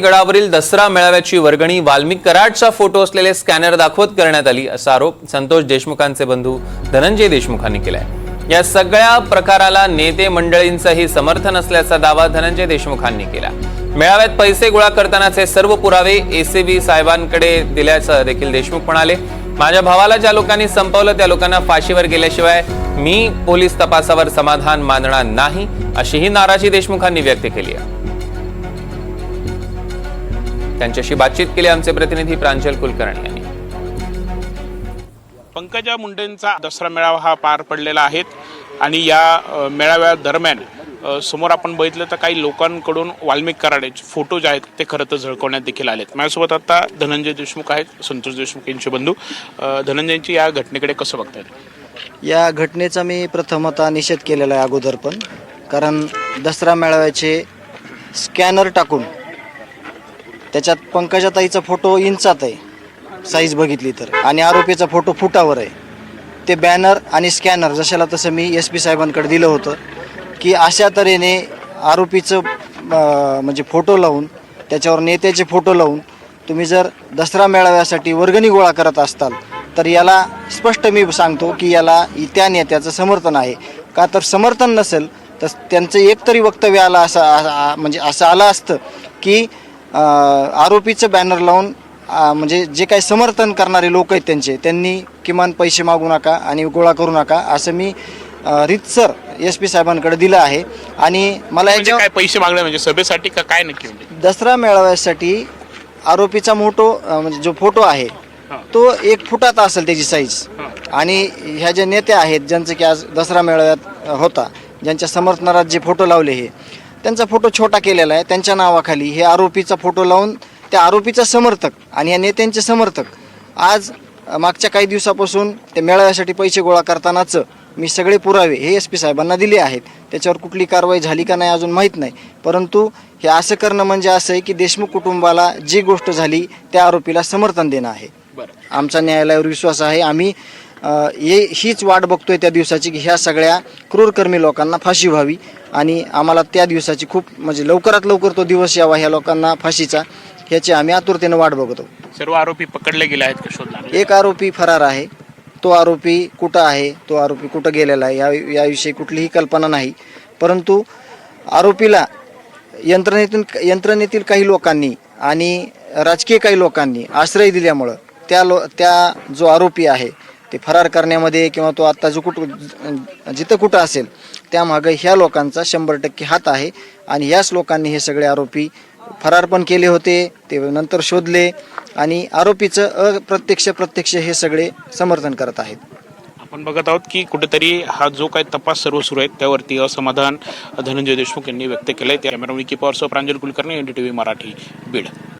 गडावरील दसरा मेळाव्याची वर्गणी वाल्मिक कराडचा फोटो असलेले स्कॅनर दाखवत करण्यात आली असा आरोप संतोष देशमुखांचे बंधू धनंजय देशमुखांनी केलाय. या सगळ्या प्रकाराला नेते मंडळींचंही समर्थन असल्याचा दावा धनंजय देशमुखांनी केला. मेळाव्यात पैसे गोळा करतानाचे सर्व पुरावे एसीबी साहेबांकडे दिल्याचं देखील देशमुख म्हणाले. माझ्या भावाला ज्या लोकांनी संपवलं त्या लोकांना फाशीवर गेल्याशिवाय मी पोलीस तपासावर समाधान मानणार नाही अशीही नाराजी देशमुखांनी व्यक्त केली आहे. त्यांच्याशी बातचीत केली. आमचे प्रतिनिधी प्रांजल कुलकर्णी यांनी. पंकजा मुंडेंचा दसरा मेळावा हा पार पडलेला आहे आणि या अ, मेळाव्या दरम्यान अ, समोर आपण बघितलं तर काही लोकांकडून वाल्मिक कराडेचे फोटो जे आहेत ते खरं तर झळकवण्यात देखील आलेत. माझ्यासोबत आता धनंजय देशमुख आहेत संतोष देशमुख यांचे बंधू. धनंजयची या घटनेकडे कसं बघतायत या घटनेचा मी प्रथमतः निषेध केलेला आहे अगोदर पण. कारण दसरा मेळाव्याचे स्कॅनर टाकून त्याच्यात पंकजाताईचा फोटो इंचात आहे. साईज बघितली तर. आणि आरोपीचा फोटो फुटावर आहे. ते बॅनर आणि स्कॅनर जशाला तसं मी एस पी साहेबांकडे दिलं होतं की अशा तऱ्हेने आरोपीचं म्हणजे फोटो लावून त्याच्यावर नेत्याचे फोटो लावून तुम्ही जर दसरा मेळाव्यासाठी वर्गणी गोळा करत असताल तर याला स्पष्ट मी सांगतो की याला त्या नेत्याचं समर्थन आहे. का तर समर्थन नसेल तर त्यांचं एक तरी वक्तव्य आलं असं आ- म्हणजे असं आलं असतं की आरोपीचं बॅनर लावून म्हणजे जे काही समर्थन करणारे लोक आहेत त्यांचे त्यांनी किमान पैसे मागू नका आणि गोळा करू नका असं मी रीतसर एस पी साहेबांकडे दिलं आहे आणि मला म्हणजे याच्या काय पैसे मागणे म्हणजे सभेसाठी का काय नक्की म्हणजे दसरा मेळाव्यासाठी आरोपीचा मोठो म्हणजे जो फोटो आहे. तो एक फुटाचा असेल त्याची साईज. आणि ह्या ज्या नेत्या आहेत ज्यांचं की आज दसरा मेळाव्यात होता ज्यांच्या समर्थनात जे फोटो लावले हे त्यांचा फोटो छोटा केलेला आहे त्यांच्या नावाखाली. हे आरोपीचा फोटो लावून त्या आरोपीचा समर्थक आणि या नेत्यांचे समर्थक आज मागच्या काही दिवसापासून त्या मेळाव्यासाठी पैसे गोळा करतानाच मी सगळे पुरावे हे एस पी साहेबांना दिले आहेत. त्याच्यावर कुठली कारवाई झाली का नाही अजून माहीत नाही. परंतु हे असं करणं म्हणजे असं आहे की देशमुख कुटुंबाला जी गोष्ट झाली त्या आरोपीला समर्थन देणं आहे. बरं. आमचा न्यायालयावर विश्वास आहे. आम्ही हे हीच वाट बघतोय त्या दिवसाची की ह्या सगळ्या क्रूरकर्मी लोकांना फाशी व्हावी. आणि आम्हाला त्या दिवसाची खूप म्हणजे लवकरात लवकर तो दिवस यावा ह्या लोकांना फाशीचा ह्याची आम्ही आतुरतेनं वाट बघतो. सर्व आरोपी पकडले गेले आहेत का एक आरोपी फरार आहे. तो आरोपी कुठं आहे? तो आरोपी कुठं गेलेला आहे? या याविषयी कुठलीही कल्पना नाही. परंतु आरोपीला यंत्रणेतून यंत्रणेतील काही लोकांनी आणि राजकीय काही लोकांनी आश्रय दिल्यामुळं त्या लो त्या जो आरोपी आहे ते फरार करण्यामध्ये किंवा तो आत्ता जो कुठं जिथं कुठं असेल त्यामागं ह्या लोकांचा शंभर टक्के हात आहे. आणि याच लोकांनी हे सगळे आरोपी फरार पण केले होते ते नंतर शोधले आणि आरोपीचं अप्रत्यक्ष प्रत्यक्ष हे सगळे समर्थन करत आहेत. आपण बघत आहोत की कुठेतरी हा जो काही तपास सर्व सुरू आहे त्यावरती असमाधान धनंजय देशमुख यांनी व्यक्त केलंय. त्या कॅमेरा विकी पॉवर प्रांजल कुलकर्णी एनडीटीव्ही मराठी बीड.